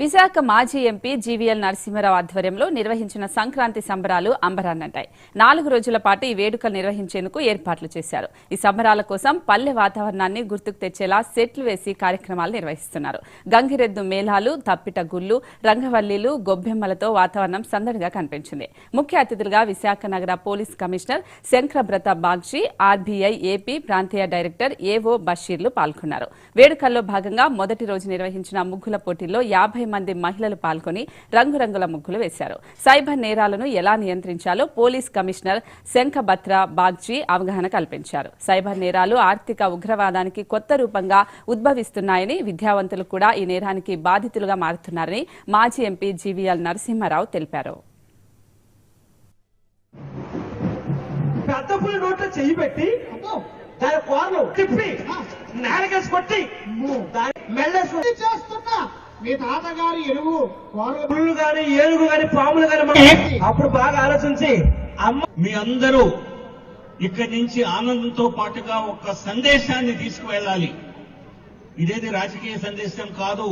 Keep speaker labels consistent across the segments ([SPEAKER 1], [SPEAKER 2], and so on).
[SPEAKER 1] విశాఖ మాజీ MP GVL Narasimha Rao ఆధ్వర్యంలో నిర్వహించిన సంక్రాంతి సంబరాలు అంబరాన్నంటాయి. నాలుగు రోజుల పాటు ఈ వేడుకలు నిర్వహించేందుకు ఏర్పాట్లు చేశారు. ఈ సంబరాల కోసం పల్లె వాతావరణాన్ని గుర్తుకు తెచ్చేలా సెట్లు వేసి కార్యక్రమాలు నిర్వహిస్తున్నారు. గంగిరెద్దు మేళాలు తప్పిట గుళ్ళు రంగవల్లీలు గొబ్బెమ్మలతో వాతావరణం సందడిగా కనిపించింది. ముఖ్య అతిథులుగా విశాఖ నగర police commissioner Shankabrata Bagchi RBI AP ప్రాంతీయ డైరెక్టర్ ఏవో బషీర్లు పాల్గొన్నారు. వేడుకల్లో భాగంగా మొదటి రోజు నిర్వహించిన ముగ్గుల పోటీల్లో యాభై మంది మహిళలు పాల్గొని రంగురంగుల ముగ్గులు వేశారు. సైబర్ నేరాలను ఎలా నియంత్రించాలో పోలీస్ కమిషనర్ శంఖబత్రా బాగ్జీ అవగాహన కల్పించారు. సైబర్ నేరాలు ఆర్థిక ఉగ్రవాదానికి కొత్త రూపంగా ఉద్భవిస్తున్నాయని విద్యావంతులు కూడా ఈ నేరానికి బాధితులుగా మారుతున్నారని మాజీ ఎంపీ జీవీఎల్ నరసింహారావు తెలిపారు.
[SPEAKER 2] పెద్ద పులి నోట్లో చెయ్యి పెట్టి దాని కూరలు తిప్పి నేలకేసి కొట్టి దాని మెళ్ళేసి
[SPEAKER 3] చేస్తున్నా. మీ తాతగారి ఎరువు
[SPEAKER 2] పుళ్ళు గాని ఏనుగు గాని పాములు గాని అప్పుడు బాగా ఆలోచించి అమ్మ
[SPEAKER 4] మీ అందరూ ఇక్కడి నుంచి ఆనందంతో పాటుగా ఒక సందేశాన్ని తీసుకువెళ్ళాలి. ఇదేది రాజకీయ సందేశం కాదు.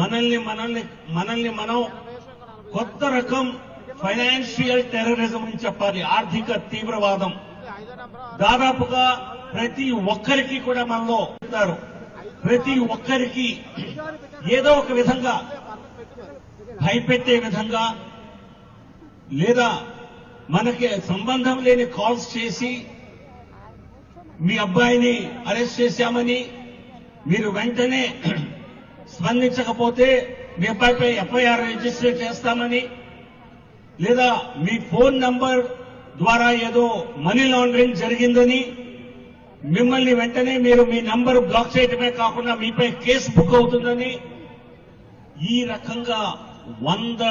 [SPEAKER 4] మనల్ని మనల్ని మనల్ని మనం కొత్త రకం ఫైనాన్షియల్ టెర్రరిజం అని చెప్పాలి ఆర్థిక తీవ్రవాదం. దాదాపుగా ప్రతి ఒక్కరికి కూడా మనలో ప్రతి ఒక్కరికి ఏదో ఒక విధంగా భయపెట్టే విధంగా లేదా మనకి సంబంధం లేని కాల్స్ చేసి మీ అబ్బాయిని అరెస్ట్ చేశామని మీరు వెంటనే స్పందించకపోతే మీ అబ్బాయిపై ఎఫ్ఐఆర్ రిజిస్టర్ చేస్తామని లేదా మీ ఫోన్ నంబర్ ద్వారా ఏదో మనీ లాండరింగ్ జరిగిందని మిమ్మల్ని వెంటనే మీరు మీ నంబర్ బ్లాక్ చేయటమే కాకుండా మీపై కేసు బుక్ అవుతుందని ఈ రకంగా వంద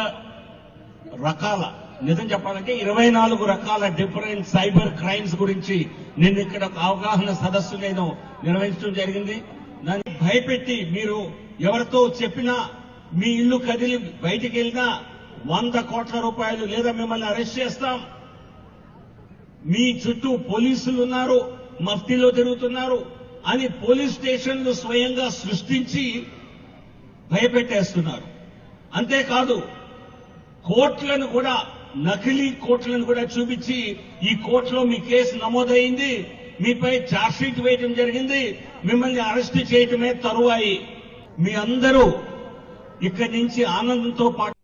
[SPEAKER 4] రకాల నిజం చెప్పాలంటే ఇరవై నాలుగు రకాల డిఫరెంట్ సైబర్ క్రైమ్స్ గురించి నేను ఇక్కడ ఒక అవగాహన సదస్సు నేను నిర్వహించడం జరిగింది. దాన్ని భయపెట్టి మీరు ఎవరితో చెప్పినా మీ ఇల్లు కదిలి బయటికి వెళ్ళినా వంద కోట్ల రూపాయలు లేదా మిమ్మల్ని అరెస్ట్ చేస్తాం. మీ చుట్టూ పోలీసులు ఉన్నారు. మఫ్తీలో తిరుగుతున్నారు అని పోలీస్ స్టేషన్లు స్వయంగా సృష్టించి భయపెట్టేస్తున్నారు. అంతేకాదు కోర్టులను కూడా నకిలీ కోర్టులను కూడా చూపించి ఈ కోర్టులో మీ కేసు నమోదైంది మీపై ఛార్జ్షీట్ వేయడం జరిగింది మిమ్మల్ని అరెస్ట్ చేయటమే తరువాయి. మీ అందరూ ఇక్కడి నుంచి ఆనందంతో పాటు